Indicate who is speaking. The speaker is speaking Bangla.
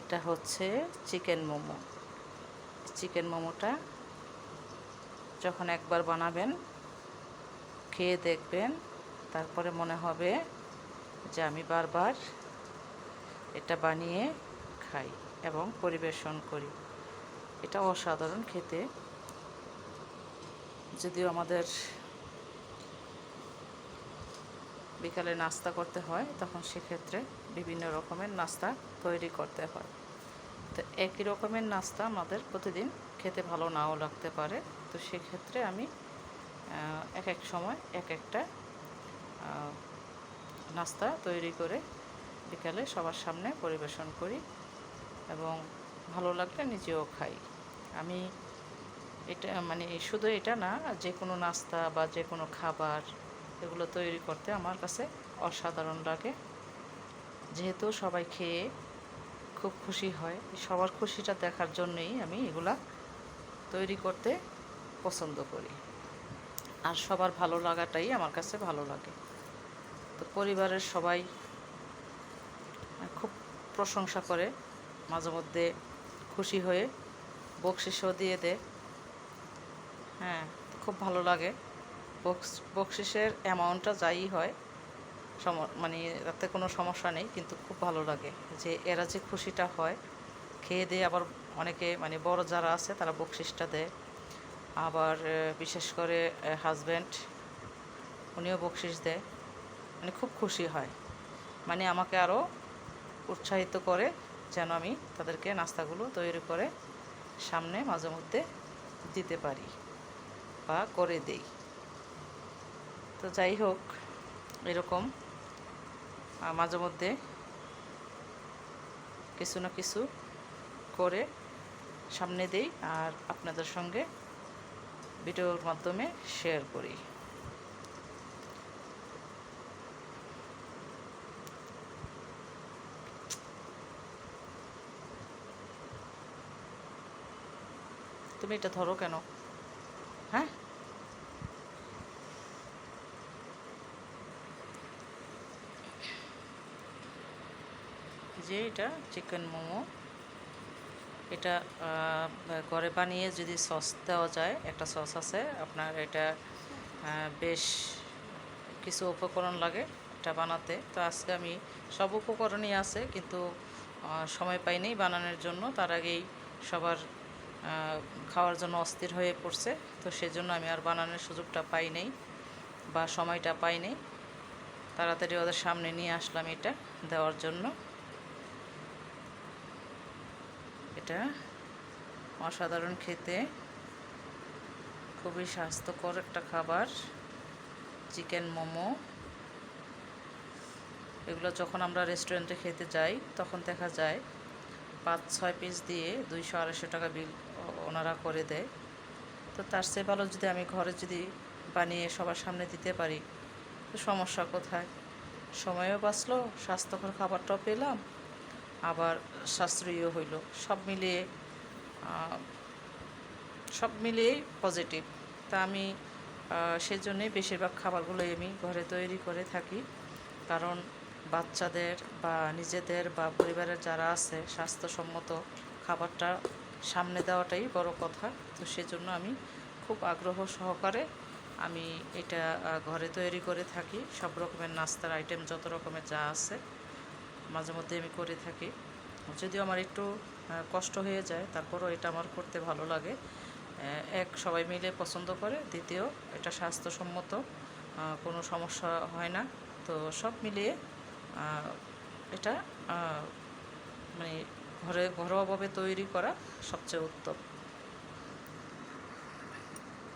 Speaker 1: এটা হচ্ছে চিকেন মোমো। চিকেন মোমোটা যখন একবার বানাবেন, খেয়ে দেখবেন, তারপরে মনে হবে যে আমি বারবার এটা বানিয়ে খাই এবং পরিবেশন করি। এটা অসাধারণ খেতে। যদিও আমাদের বিকালে নাস্তা করতে হয়, তখন সেক্ষেত্রে বিভিন্ন রকমের নাস্তা তৈরি করতে হয়। তো একই রকমের নাস্তা আমাদের প্রতিদিন খেতে ভালো নাও লাগতে পারে। তো সেক্ষেত্রে আমি এক এক সময় এক একটা নাস্তা তৈরি করে বিকালে সবার সামনে পরিবেশন করি এবং ভালো লাগলে নিজেও খাই। আমি এটা মানে শুধু এটা না, যে কোনো নাস্তা বা যে কোনো খাবার এগুলো তৈরি করতে আমার কাছে অসাধারণ লাগে। যেহেতু সবাই খেয়ে খুব খুশি হয়, সবার খুশিটা দেখার জন্যই আমি এগুলা তৈরি করতে পছন্দ করি। আর সবার ভালো লাগাটাই আমার কাছে ভালো লাগে। তো পরিবারের সবাই খুব প্রশংসা করে, মাঝে মধ্যে খুশি হয়ে বকশিসও দিয়ে দেয়। হ্যাঁ খুব ভালো লাগে। বক্স বকশিসের অ্যামাউন্টটা যাই হয়, সম মানে তাতে কোনো সমস্যা নেই, কিন্তু খুব ভালো লাগে যে এরা যে খুশিটা হয়, খেয়ে দিয়ে আবার অনেকে মানে বড় যারা আছে তারা বকশিসটা দেয়। আবার বিশেষ করে হাজব্যান্ড উনিও বকশিস দেয়। মানে খুব খুশি হয়। মানে আমাকে আরও উৎসাহিত করে যেন আমি তাদেরকে নাস্তাগুলো তৈরি করে সামনে মাঝে মধ্যে দিতে পারি বা করে দেই। তো যাই হোক, এরকম মাঝে মধ্যে কিছু না কিছু করে সামনে দেই আর আপনাদের সঙ্গে ভিডিওর মাধ্যমে শেয়ার করি। তুমি এটা ধরো কেন? হ্যাঁ? যে এটা চিকেন মোমো। এটা ঘরে বানিয়ে যদি সস দেওয়া যায়, একটা সস আছে, আপনার এটা বেশ কিছু উপকরণ লাগে এটা বানাতে। তো আজকে আমি সব উপকরণই আছে, কিন্তু সময় পাইনি বানানোর জন্য। তার আগেই সবার খাওয়ার জন্য অস্থির হয়ে পড়ছে। তো সেজন্য আমি আর বানানোর সুযোগটা পাই নাই বা সময়টা পাই তাড়াতাড়ি ওদের সামনে নিয়ে আসলাম এটা দেওয়ার জন্য। এটা। অসাধারণ খেতে। খুবই স্বাস্থ্যকর একটা খাবার। চিকেন মোমো। এগুলো যখন আমরা রেস্টুরেন্টে খেতে যাই, তখন দেখা যায় পাঁচ ছয় পিস দিয়ে দুইশো আড়াইশো টাকা বিল ওনারা করে দেয়। তো তার চেয়ে ভালো যদি আমি ঘরে যদি বানিয়ে সবার সামনে দিতে পারি, তো সমস্যা কোথায়? সময়ও বাঁচলো, স্বাস্থ্যকর খাবারটাও পেলাম। আবার সাশ্রয়ীও হইল। সব মিলিয়ে সব মিলিয়েই পজিটিভ তা আমি সেজন্যই বেশিরভাগ খাবারগুলোই আমি ঘরে তৈরি করে থাকি। কারণ বাচ্চাদের বা নিজেদের বা পরিবারের যারা আছে, স্বাস্থ্যসম্মত খাবারটা সামনে দেওয়াটাই বড় কথা। তো সেজন্য আমি খুব আগ্রহ সহকারে আমি এটা ঘরে তৈরি করে থাকি। সব রকমের নাস্তার আইটেম যত রকমের যা আছে মাঝে মধ্যে আমি করে থাকি। যদিও আমার একটু কষ্ট হয়ে যায়, তারপরও এটা আমার করতে ভালো লাগে। এক, সবাই মিলে পছন্দ করে। দ্বিতীয়, এটা স্বাস্থ্যসম্মত কোনো সমস্যা হয় না। তো সব মিলিয়ে এটা মানে ঘরে ঘরোয়াভাবে তৈরি করা সবচেয়ে উত্তম।